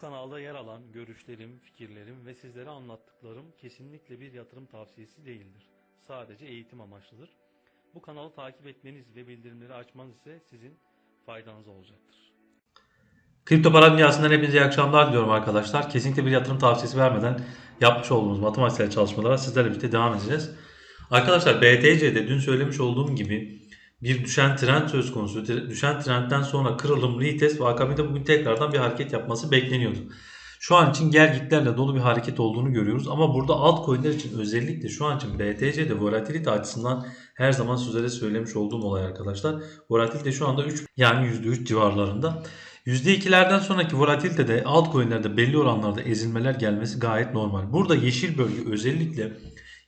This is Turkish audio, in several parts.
kanalda yer alan görüşlerim, fikirlerim ve sizlere anlattıklarım kesinlikle bir yatırım tavsiyesi değildir. Sadece eğitim amaçlıdır. Bu kanalı takip etmeniz ve bildirimleri açmanız ise sizin faydanıza olacaktır. Kripto para dünyasından hepinize iyi akşamlar diliyorum arkadaşlar. Kesinlikle bir yatırım tavsiyesi vermeden yapmış olduğumuz matematiksel çalışmalara sizlerle birlikte devam edeceğiz. Arkadaşlar BTC'de dün söylemiş olduğum gibi bir düşen trend söz konusu. Düşen trendten sonra kırılım, retest ve akabinde bugün tekrardan bir hareket yapması bekleniyordu. Şu an için gergitlerle dolu bir hareket olduğunu görüyoruz ama burada altcoin'ler için özellikle şu an için BTC'de volatilite açısından her zaman sizlere söylemiş olduğum olay arkadaşlar. Volatilite şu anda 3 yani %3 civarlarında. %2'lerden sonraki volatilitede altcoin'lerde belli oranlarda ezilmeler gelmesi gayet normal. Burada yeşil bölge özellikle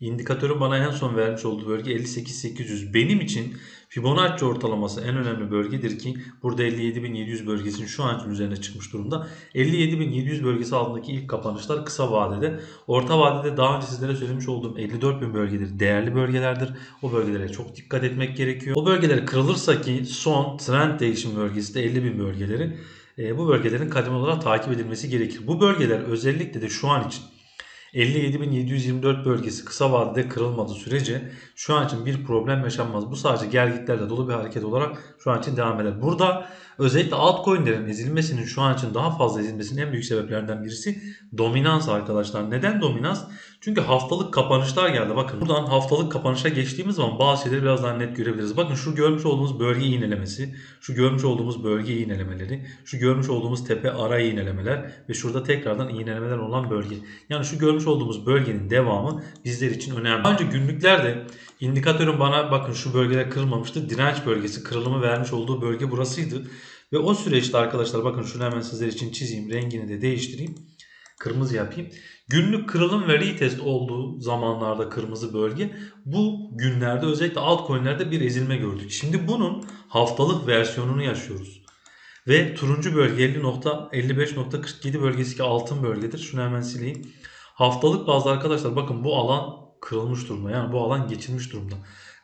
indikatörün bana en son vermiş olduğu bölge 58.800. Benim için Fibonacci ortalaması en önemli bölgedir ki burada 57.700 bölgesinin şu an için üzerine çıkmış durumda. 57.700 bölgesi altındaki ilk kapanışlar kısa vadede. Orta vadede daha önce sizlere söylemiş olduğum 54.000 bölgedir. Değerli bölgelerdir. O bölgelere çok dikkat etmek gerekiyor. O bölgeler kırılırsa ki son trend değişim bölgesi de 50.000 bölgeleri. e, bu bölgelerin kademe olarak takip edilmesi gerekir. Bu bölgeler özellikle de şu an için 57.724 bölgesi kısa vadede kırılmadığı sürece şu an için bir problem yaşanmaz. Bu sadece gergitlerle dolu bir hareket olarak şu an için devam eder. Burada özellikle altcoin'lerin ezilmesinin şu an için daha fazla ezilmesinin en büyük sebeplerinden birisi dominans arkadaşlar. Neden dominans? Çünkü haftalık kapanışlar geldi. Bakın buradan haftalık kapanışa geçtiğimiz zaman bazı şeyleri biraz daha net görebiliriz. Bakın şu görmüş olduğumuz bölge iğnelemesi, şu görmüş olduğumuz bölge iğnelemeleri, şu görmüş olduğumuz tepe ara iğnelemeler ve şurada tekrardan iğnelemeler olan bölge. Yani şu görmüş olduğumuz bölgenin devamı bizler için önemli. Önce günlüklerde indikatörün bana bakın şu bölgeler kırılmamıştı. Direnç bölgesi kırılımı vermiş olduğu bölge burasıydı. Ve o süreçte arkadaşlar bakın şunu hemen sizler için çizeyim. Rengini de değiştireyim. Kırmızı yapayım. Günlük kırılım ve retest olduğu zamanlarda kırmızı bölge bu günlerde özellikle altcoin'lerde bir ezilme gördük. Şimdi bunun haftalık versiyonunu yaşıyoruz. Ve turuncu bölge 50.55.47 bölgesi ki altın bölgedir. Şunu hemen sileyim. Haftalık bazda arkadaşlar bakın bu alan kırılmış durumda. Yani bu alan geçilmiş durumda.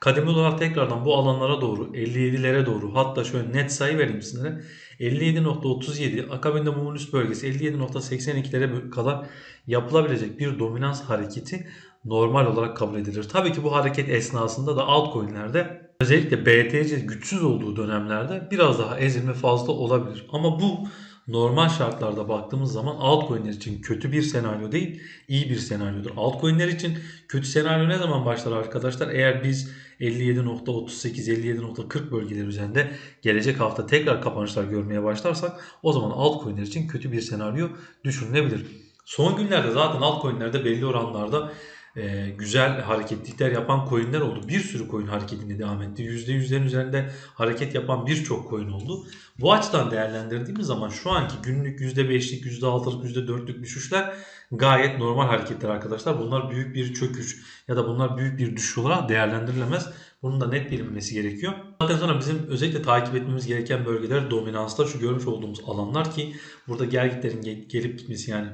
Kademeli olarak tekrardan bu alanlara doğru 57'lere doğru hatta şöyle net sayı vereyim sizlere. 57.37 akabinde mumun üst bölgesi 57.82'lere kadar yapılabilecek bir dominans hareketi normal olarak kabul edilir. Tabii ki bu hareket esnasında da altcoin'lerde özellikle BTC güçsüz olduğu dönemlerde biraz daha ezilme fazla olabilir. Ama bu normal şartlarda baktığımız zaman altcoin'ler için kötü bir senaryo değil, iyi bir senaryodur. Altcoin'ler için kötü senaryo ne zaman başlar arkadaşlar? Eğer biz 57.38-57.40 bölgeleri üzerinde gelecek hafta tekrar kapanışlar görmeye başlarsak o zaman altcoin'ler için kötü bir senaryo düşünülebilir. Son günlerde zaten altcoin'lerde belli oranlarda e, güzel hareketlikler yapan coin'ler oldu. Bir sürü coin hareketine devam etti. %100'lerin üzerinde hareket yapan birçok coin oldu. Bu açıdan değerlendirdiğimiz zaman şu anki günlük %5'lik, %6'lık, %4'lük düşüşler gayet normal hareketler arkadaşlar. Bunlar büyük bir çöküş ya da bunlar büyük bir düşüş olarak değerlendirilemez. Bunun da net bilinmesi gerekiyor. Zaten sonra bizim özellikle takip etmemiz gereken bölgeler dominansta şu görmüş olduğumuz alanlar ki burada gergitlerin gel- gelip gitmesi yani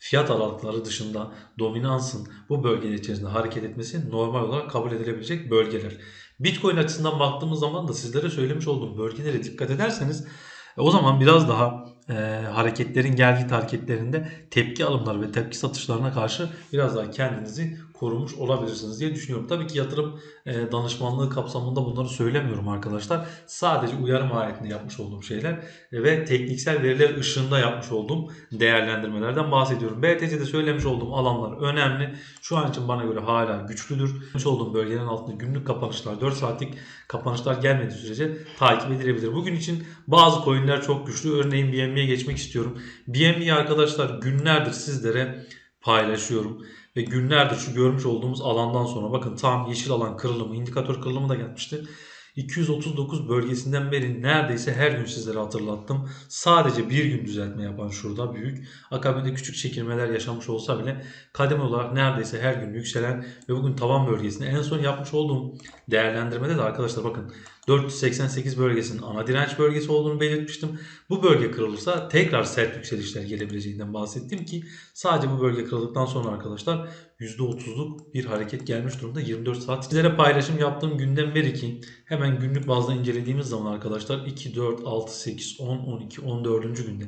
fiyat aralıkları dışında dominansın bu bölgeler içerisinde hareket etmesi normal olarak kabul edilebilecek bölgeler. Bitcoin açısından baktığımız zaman da sizlere söylemiş olduğum bölgelere dikkat ederseniz e, o zaman biraz daha e, hareketlerin gelgit hareketlerinde tepki alımları ve tepki satışlarına karşı biraz daha kendinizi korumuş olabilirsiniz diye düşünüyorum. Tabii ki yatırım e, danışmanlığı kapsamında bunları söylemiyorum arkadaşlar. Sadece uyarı mahiyetinde yapmış olduğum şeyler e, ve tekniksel veriler ışığında yapmış olduğum değerlendirmelerden bahsediyorum. BTC'de söylemiş olduğum alanlar önemli. Şu an için bana göre hala güçlüdür. Söylemiş olduğum bölgelerin altında günlük kapanışlar, 4 saatlik kapanışlar gelmediği sürece takip edilebilir. Bugün için bazı coinler çok güçlü. Örneğin BNB'ye geçmek istiyorum. BNB'yi arkadaşlar günlerdir sizlere paylaşıyorum. Ve günlerdir şu görmüş olduğumuz alandan sonra bakın tam yeşil alan kırılımı, indikatör kırılımı da gelmişti. 239 bölgesinden beri neredeyse her gün sizlere hatırlattım. Sadece bir gün düzeltme yapan şurada büyük. Akabinde küçük çekilmeler yaşamış olsa bile kademe olarak neredeyse her gün yükselen ve bugün tavan bölgesinde en son yapmış olduğum değerlendirmede de arkadaşlar bakın 488 bölgesinin ana direnç bölgesi olduğunu belirtmiştim. Bu bölge kırılırsa tekrar sert yükselişler gelebileceğinden bahsettim ki sadece bu bölge kırıldıktan sonra arkadaşlar %30'luk bir hareket gelmiş durumda 24 saat. Sizlere paylaşım yaptığım günden beri ki hemen günlük bazda incelediğimiz zaman arkadaşlar 2, 4, 6, 8, 10, 12, 14. günde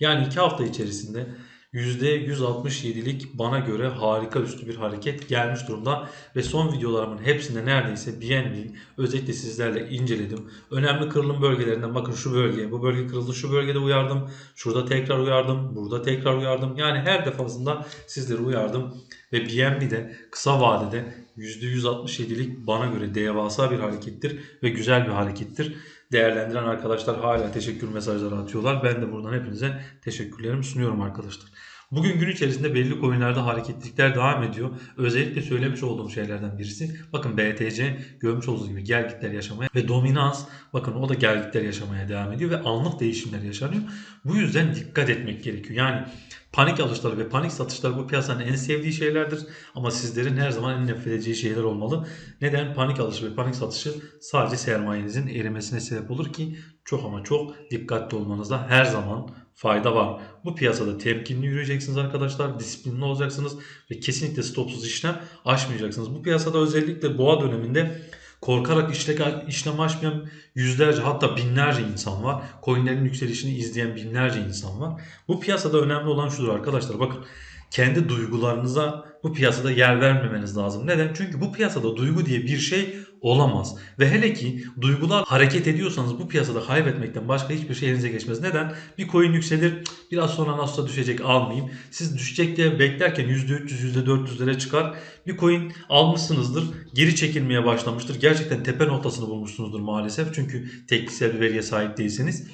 yani 2 hafta içerisinde %167'lik bana göre harika üstü bir hareket gelmiş durumda ve son videolarımın hepsinde neredeyse BNB özellikle sizlerle inceledim. Önemli kırılım bölgelerinden bakın şu bölgeye bu bölge kırıldı şu bölgede uyardım. Şurada tekrar uyardım. Burada tekrar uyardım. Yani her defasında sizleri uyardım. Ve BNB'de kısa vadede %167'lik bana göre devasa bir harekettir ve güzel bir harekettir. Değerlendiren arkadaşlar hala teşekkür mesajları atıyorlar. Ben de buradan hepinize teşekkürlerimi sunuyorum arkadaşlar. Bugün gün içerisinde belli coinlerde hareketlilikler devam ediyor. Özellikle söylemiş olduğum şeylerden birisi. Bakın BTC görmüş olduğunuz gibi gel gitler yaşamaya ve dominans bakın o da gel gitler yaşamaya devam ediyor ve anlık değişimler yaşanıyor. Bu yüzden dikkat etmek gerekiyor. Yani panik alışları ve panik satışları bu piyasanın en sevdiği şeylerdir. Ama sizlerin her zaman en nefret edeceği şeyler olmalı. Neden? Panik alışı ve panik satışı sadece sermayenizin erimesine sebep olur ki çok ama çok dikkatli olmanızda her zaman fayda var. Bu piyasada temkinli yürüyeceksiniz arkadaşlar. Disiplinli olacaksınız ve kesinlikle stopsuz işlem açmayacaksınız. Bu piyasada özellikle boğa döneminde korkarak işlem açmayan yüzlerce hatta binlerce insan var. Coinlerin yükselişini izleyen binlerce insan var. Bu piyasada önemli olan şudur arkadaşlar. Bakın kendi duygularınıza bu piyasada yer vermemeniz lazım. Neden? Çünkü bu piyasada duygu diye bir şey olamaz. Ve hele ki duygular hareket ediyorsanız bu piyasada kaybetmekten başka hiçbir şey elinize geçmez. Neden? Bir coin yükselir biraz sonra nasılsa düşecek almayayım. Siz düşecek diye beklerken %300 %400'lere çıkar. Bir coin almışsınızdır geri çekilmeye başlamıştır. Gerçekten tepe noktasını bulmuşsunuzdur maalesef. Çünkü tekniksel bir veriye sahip değilseniz.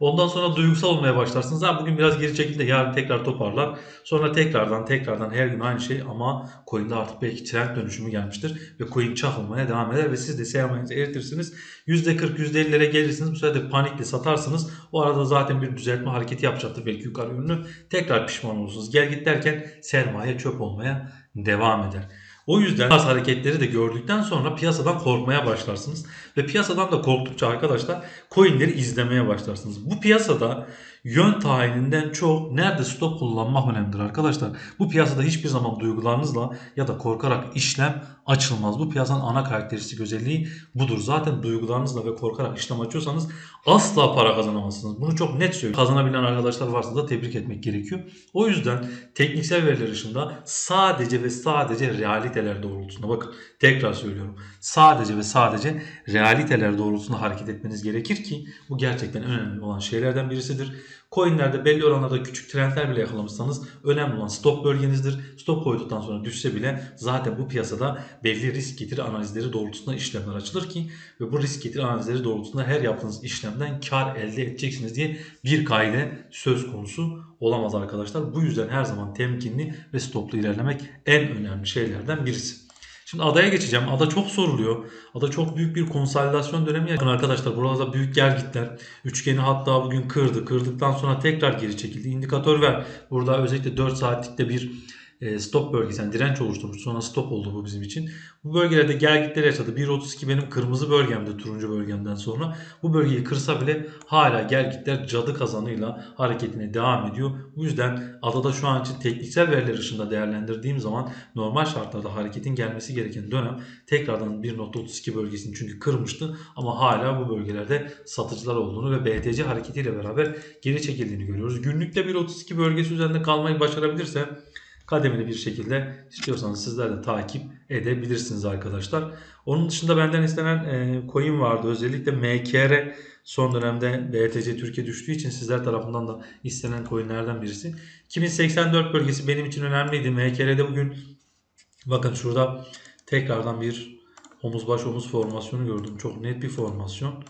Ondan sonra duygusal olmaya başlarsınız. Ha bugün biraz geri çekildi yarın tekrar toparlar. Sonra tekrardan tekrardan her gün aynı şey ama coin'de artık belki trend dönüşümü gelmiştir. Ve coin çakılmaya devam eder ve siz de sermayenizi eritirsiniz. %40 %50'lere gelirsiniz. Bu sefer de panikle satarsınız. O arada zaten bir düzeltme hareketi yapacaktır belki yukarı yönlü. Tekrar pişman olursunuz. Gel git derken sermaye çöp olmaya devam eder. O yüzden az hareketleri de gördükten sonra piyasadan korkmaya başlarsınız. Ve piyasadan da korktukça arkadaşlar coinleri izlemeye başlarsınız. Bu piyasada yön tayininden çok nerede stop kullanmak önemlidir arkadaşlar. Bu piyasada hiçbir zaman duygularınızla ya da korkarak işlem açılmaz. Bu piyasanın ana karakteristik özelliği budur. Zaten duygularınızla ve korkarak işlem açıyorsanız asla para kazanamazsınız. Bunu çok net söylüyorum. Kazanabilen arkadaşlar varsa da tebrik etmek gerekiyor. O yüzden tekniksel veriler dışında sadece ve sadece realiteler doğrultusunda bakın tekrar söylüyorum. Sadece ve sadece realiteler doğrultusunda hareket etmeniz gerekir ki bu gerçekten önemli olan şeylerden birisidir. Coinlerde belli oranlarda küçük trendler bile yakalamışsanız önemli olan stop bölgenizdir. Stop koyduktan sonra düşse bile zaten bu piyasada belli risk getiri analizleri doğrultusunda işlemler açılır ki ve bu risk getiri analizleri doğrultusunda her yaptığınız işlemden kar elde edeceksiniz diye bir kaide söz konusu olamaz arkadaşlar. Bu yüzden her zaman temkinli ve stoplu ilerlemek en önemli şeylerden birisi. Şimdi adaya geçeceğim. Ada çok soruluyor. Ada çok büyük bir konsolidasyon dönemi yakın arkadaşlar. Burada büyük gel gitler. Üçgeni hatta bugün kırdı. Kırdıktan sonra tekrar geri çekildi. İndikatör ver. Burada özellikle 4 saatlikte bir stop bölgesi yani direnç oluşturmuş. Sonra stop oldu bu bizim için. Bu bölgelerde gel gitler yaşadı. 1.32 benim kırmızı bölgemde turuncu bölgemden sonra. Bu bölgeyi kırsa bile hala gel gitler cadı kazanıyla hareketine devam ediyor. Bu yüzden adada şu an için tekniksel veriler ışığında değerlendirdiğim zaman normal şartlarda hareketin gelmesi gereken dönem tekrardan 1.32 bölgesini çünkü kırmıştı ama hala bu bölgelerde satıcılar olduğunu ve BTC hareketiyle beraber geri çekildiğini görüyoruz. Günlükte 1.32 bölgesi üzerinde kalmayı başarabilirse kademeli bir şekilde istiyorsanız sizler de takip edebilirsiniz arkadaşlar. Onun dışında benden istenen e, coin vardı. Özellikle MKR son dönemde BTC Türkiye düştüğü için sizler tarafından da istenen coinlerden birisi. 2084 bölgesi benim için önemliydi. MKR'de bugün bakın şurada tekrardan bir omuz baş omuz formasyonu gördüm. Çok net bir formasyon.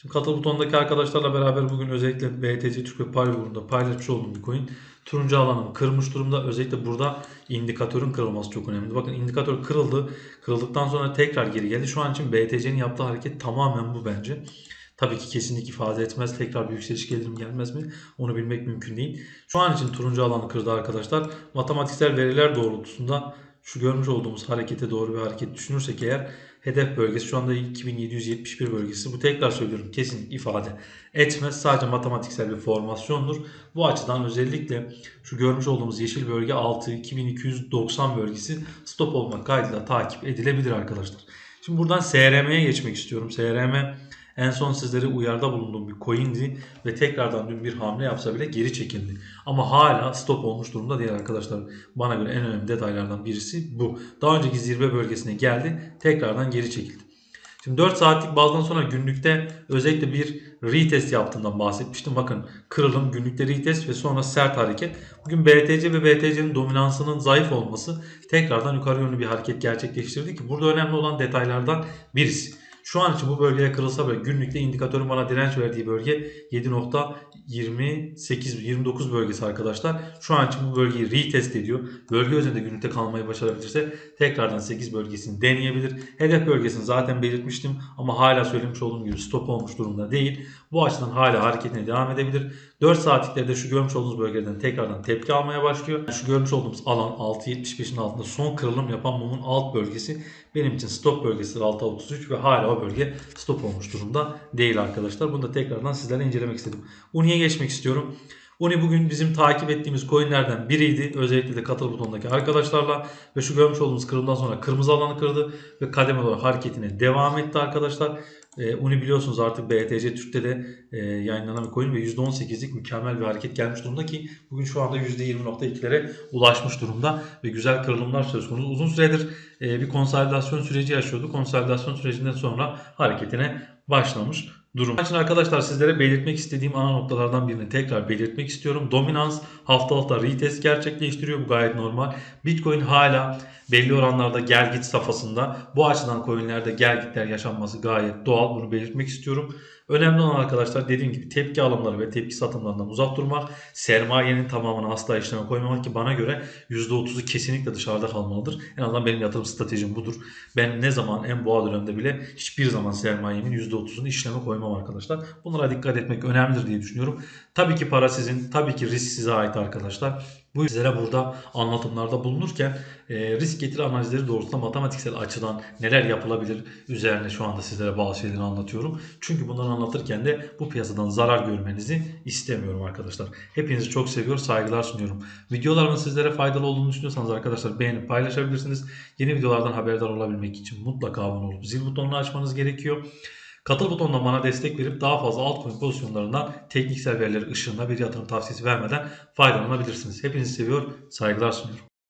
Şimdi katıl butonundaki arkadaşlarla beraber bugün özellikle BTC Türk ve Payburun'da paylaşmış olduğum bir coin. Turuncu alanım kırmış durumda. Özellikle burada indikatörün kırılması çok önemli. Bakın indikatör kırıldı. Kırıldıktan sonra tekrar geri geldi. Şu an için BTC'nin yaptığı hareket tamamen bu bence. Tabii ki kesinlik ifade etmez. Tekrar bir yükseliş gelir mi gelmez mi onu bilmek mümkün değil. Şu an için turuncu alanı kırdı arkadaşlar. Matematiksel veriler doğrultusunda şu görmüş olduğumuz harekete doğru bir hareket düşünürsek eğer hedef bölgesi şu anda 2771 bölgesi. Bu tekrar söylüyorum kesin ifade etmez. Sadece matematiksel bir formasyondur. Bu açıdan özellikle şu görmüş olduğumuz yeşil bölge 6 2290 bölgesi stop olmak kaydıyla takip edilebilir arkadaşlar. Şimdi buradan SRM'ye geçmek istiyorum. SRM en son sizlere uyarda bulunduğum bir coin'di ve tekrardan dün bir hamle yapsa bile geri çekildi. Ama hala stop olmuş durumda değil arkadaşlar. Bana göre en önemli detaylardan birisi bu. Daha önceki zirve bölgesine geldi, tekrardan geri çekildi. Şimdi 4 saatlik bazdan sonra günlükte özellikle bir retest yaptığından bahsetmiştim. Bakın kırılım, günlükte retest ve sonra sert hareket. Bugün BTC ve BTC'nin dominansının zayıf olması tekrardan yukarı yönlü bir hareket gerçekleştirdi ki burada önemli olan detaylardan birisi. Şu an için bu bölgeye kırılsa bile günlükte indikatörün bana direnç verdiği bölge 7.28-29 bölgesi arkadaşlar. Şu an için bu bölgeyi retest ediyor. Bölge üzerinde günlükte kalmayı başarabilirse tekrardan 8 bölgesini deneyebilir. Hedef bölgesini zaten belirtmiştim ama hala söylemiş olduğum gibi stop olmuş durumda değil. Bu açıdan hala hareketine devam edebilir. 4 saatliklerde şu görmüş olduğunuz bölgeden tekrardan tepki almaya başlıyor. Şu görmüş olduğumuz alan 6.75'in altında son kırılım yapan mumun alt bölgesi benim için stop bölgesi 6.33 ve hala o bölge stop olmuş durumda değil arkadaşlar. Bunu da tekrardan sizlerle incelemek istedim. Uni'ye geçmek istiyorum. Uni bugün bizim takip ettiğimiz coinlerden biriydi. Özellikle de katıl butonundaki arkadaşlarla ve şu görmüş olduğumuz kırımdan sonra kırmızı alanı kırdı ve kademe olarak hareketine devam etti arkadaşlar. Ee, Uni biliyorsunuz artık BTC Türk'te de e, yayınlanan bir coin ve %18'lik mükemmel bir hareket gelmiş durumda ki bugün şu anda %20.2'lere ulaşmış durumda ve güzel kırılımlar söz konusu. Uzun süredir e, bir konsolidasyon süreci yaşıyordu. Konsolidasyon sürecinden sonra hareketine başlamış durum. Bunun için arkadaşlar sizlere belirtmek istediğim ana noktalardan birini tekrar belirtmek istiyorum. Dominans haftalıkta retest gerçekleştiriyor. Bu gayet normal. Bitcoin hala belli oranlarda gel git safhasında. Bu açıdan coinlerde gel gitler yaşanması gayet doğal. Bunu belirtmek istiyorum. Önemli olan arkadaşlar dediğim gibi tepki alımları ve tepki satımlarından uzak durmak. Sermayenin tamamını asla işleme koymamak ki bana göre %30'u kesinlikle dışarıda kalmalıdır. En azından benim yatırım stratejim budur. Ben ne zaman en boğa dönemde bile hiçbir zaman sermayemin %30'unu işleme koymam arkadaşlar. Bunlara dikkat etmek önemlidir diye düşünüyorum. Tabii ki para sizin, tabii ki risk size ait arkadaşlar. Bu sizlere burada anlatımlarda bulunurken e, risk getiri analizleri doğrultusunda matematiksel açıdan neler yapılabilir üzerine şu anda sizlere bazı şeyleri anlatıyorum. Çünkü bunları anlatırken de bu piyasadan zarar görmenizi istemiyorum arkadaşlar. Hepinizi çok seviyor, saygılar sunuyorum. Videolarımın sizlere faydalı olduğunu düşünüyorsanız arkadaşlar beğenip paylaşabilirsiniz. Yeni videolardan haberdar olabilmek için mutlaka abone olup zil butonunu açmanız gerekiyor. Katıl butonuna bana destek verip daha fazla altcoin pozisyonlarından tekniksel verileri ışığında bir yatırım tavsiyesi vermeden faydalanabilirsiniz. Hepinizi seviyor, saygılar sunuyorum.